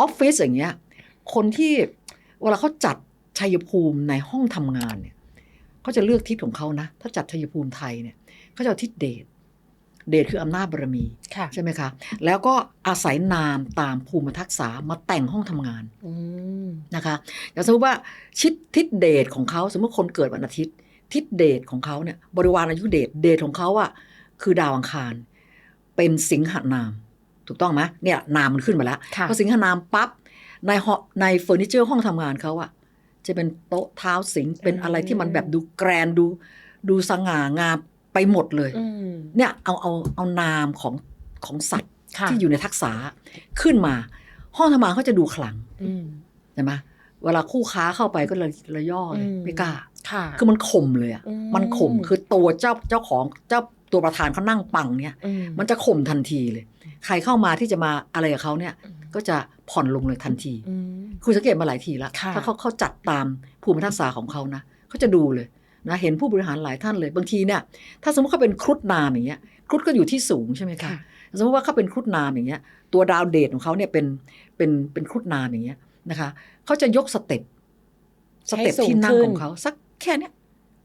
ออฟฟิศอย่างเงี้ยคนที่เวลาเขาจัดชัยภูมิในห้องทำงานเนี่ยเขาจะเลือกทิศของเขานะ ถ้าจัดชัยภูมิไทยเนี่ยเขาจะเอาทิศเดชเดชคืออำนาจบารมีค่ะใช่ไหมคะแล้วก็อาศัยนามตามภูมิทักษะมาแต่งห้องทำงานอืมนะคะอย่างสมมติว่าชิดทิศเดชของเขาสมมติคนเกิดวันอาทิตย์ ทิศเดชของเขาเนี่ยบริวารอายุเดชเดชของเขาอะคือดาวอังคาร เป็นสิงหนาม ถูกต้องไหมเนี่ยนามมันขึ้นมาแล้วค่ะพอสิงหนามปั๊บในหอในเฟอร์นิเจอร์ห้องทำงานเขาอะจะเป็นโต๊ะเท้าสิงเป็นอะไรที่มันแบบดูแกรนด์ดูดูสง่างามไปหมดเลยอืมเนี่ยเอาเอาเอานามของของสัตว์ค่ะที่อยู่ในทักษะขึ้นมา ห้องทำงานเขาจะดูขลังอืมใช่ไหมเวลาคู่ค้าเข้าไปก็ระระย่อเลยอืมไม่กล้าค่ะคือมันข่มเลยอะอืมมันข่มคือตัวเจ้าเจ้าของเจ้าตัวประธานเขานั่งปังเนี่ยอืมันจะข่มทันทีเลย ใครเข้ามาที่จะมาอะไรกับเขาเนี่ยอืมก็จะผ่อนลงเลยทันทีอืมคุณสังเกตมาหลายทีแล้วค่ะถ้าเขาเขาจัดตามภูมิทักษะของเขานะเขาจะดูเลยนะเห็นผู้บริหารหลายท่านเลยบางทีเนี่ยถ้าสมมติเขาเป็นครุฑนามอย่างเงี้ยครุฑก็อยู่ที่สูงใช่ไหมคะค่ะสมมติว่าเขาเป็นครุฑนามอย่างเงี้ย ตัวดาวเดชของเขาเนี่ยเป็นเป็นเป็นครุฑนามอย่างเงี้ยนะคะเขาจะยกสเต็ปสเต็ปให้สูงที่นั่งขึ้นของเขาสักแค่เนี้ย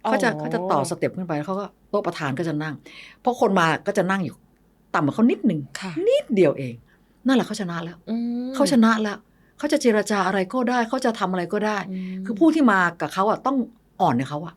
เขาจะอ๋อเขาจะต่อสเต็ปขึ้นไปแล้วเขาก็โต๊ะประธานก็จะนั่ง เพราะคนมาก็จะนั่งอยู่ ต่ำกว่าเขานิดหนึ่งค่ะนิดเดียวเอง นั่นแหละเขาชนะแล้วอืมเขาชนะแล้วเขาจะเจรจาอะไรก็ได้เขาจะทำอะไรก็ได้มคือผู้ที่มากับเขาอะต้องอ่อนในเขาอะ